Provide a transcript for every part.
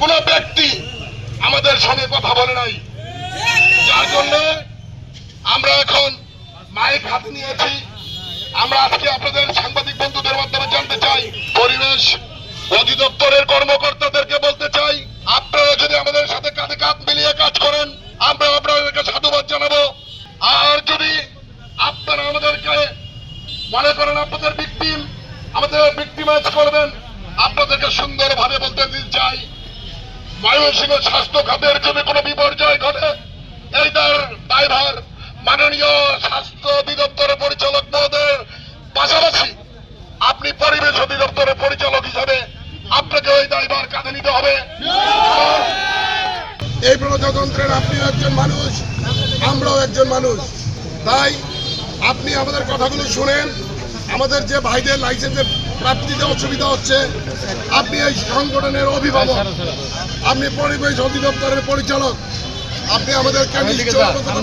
কোন ব্যক্তি আমাদের সঙ্গে কথা বলে নাই। যার জন্য আমরা এখন মাইক হাতে নিয়েছি। আমরা আজকে আপনাদের সাংবাদিক বন্ধুদের মাধ্যমে জানতে চাই, পরিবেশ অধিদপ্তরের কর্মকর্তাদেরকে বলতে চাই, আপনারা যদি আমাদের সাথে কাঁধে কাঁধ মিলিয়ে কাজ করেন, আমরা আপনাদেরকে সাধুবাদ জানাব। আর যদি আপনারা আমাদেরকে মনে করেন আপনাদের ভিকটিম আমাদের ভিকটিমাইজ করবেন, আপনাদেরকে সুন্দরভাবে বলতে চাই। ময়মনসিংহ স্বাস্থ্য খাতের যদি কোনো বিপর্যয় ঘটে? এই তার দায়ভার মাননীয় স্বাস্থ্য অধিদপ্তরের পরিচালক মহোদয়ের পাশাপাশি আপনি পরিবেশ অধিদপ্তরের পরিচালক হিসাবে আপনাকে ওই দায়ভার কাঁধে নিতে হবে। এই প্রজাতন্ত্রের আপনিও একজন মানুষ, আমরাও একজন মানুষ। তাই আপনি আমাদের কথাগুলো শুনেন, আমাদের যে ভাইদের লাইসেন্সের প্রাপ্তিতে অসুবিধা হচ্ছে। আপনি এই সংগঠনের অভিভাবক আপনি পরিবেশ অধিদপ্তরের পরিচালক। আপনি অবগত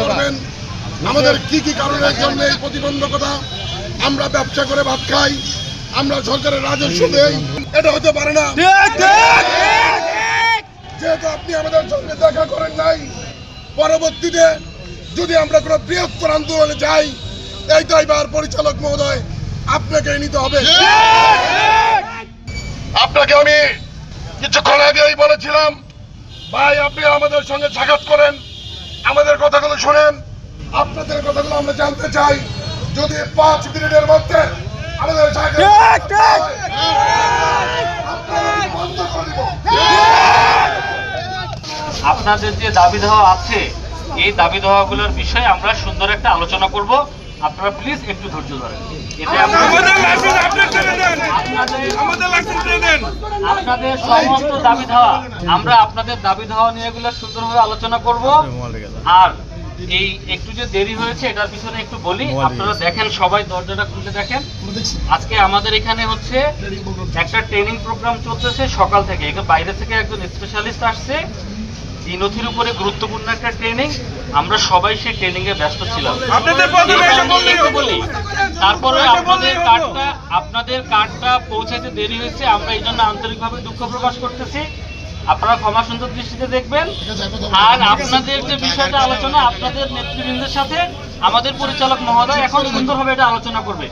করবেন আমাদের কি কি কারণের জন্য এই প্রতিবন্ধকতা? আমরা ব্যবসা করে ভাত খাই আমরা সরকারের রাজস্ব দেই। এটা হতে পারে না। যেহেতু আপনি আমাদের সঙ্গে দেখা করেন নাই পরবর্তীতে যদি আমরা কোনো বৃহত্তর আন্দোলনে যাই এই দায়বার পরিচালক মহোদয় আপনাকে নিতে হবে। আপনাকে আমি কিছুক্ষণ আগেই বলেছিলাম ভাই আপনি আমাদের সঙ্গে সাক্ষাৎ করেন আমাদের কথাগুলো শুনেন। আপনাদের কথাগুলো আমরা জানতে চাই যদি পাঁচ মিনিটের মধ্যে আমাদের সাক্ষাৎ আপনারা বন্ধ করে দিব। আপনাদের যে দাবি দেওয়া আছে এই দাবি দেওয়াগুলোর বিষয়ে আমরা সুন্দর একটা আলোচনা করব। আপনারা প্লিজ একটু ধৈর্য ধরেন। আপনাদের সমস্ত দাবি দেওয়া আমরা আপনাদের দাবি দেওয়া নিয়ে এগুলো সুন্দরভাবে আলোচনা করব। আর এই একটু যে দেরি হয়েছে এটার পিছনে একটু বলি। আপনারা দেখেন সবাই দরজাটা খুলে দেখেন। আজকে আমাদের এখানে হচ্ছে একটা ট্রেনিং প্রোগ্রাম চলতেছে সকাল থেকে। এখানে বাইরে থেকে একজন স্পেশালিস্ট আসছে। এই নথির উপরে গুরুত্বপূর্ণ একটা ট্রেনিং আমরা সবাই সেই ট্রেনিং এ ব্যস্ত ছিলাম। তারপরে আপনাদের কার্ডটা আপনাদের কার্ডটা পৌঁছাইতে দেরি হয়েছে আমরা এই জন্য আন্তরিকভাবে দুঃখ প্রকাশ করতেছি। আপনারা ক্ষমা সুন্দর দৃষ্টিতে দেখবেন। আর আপনাদের যে বিষয়টা আলোচনা আপনাদের নেতৃবৃন্দের সাথে আমাদের পরিচালক মহোদয় এখন সুন্দরভাবে এটা আলোচনা করবে।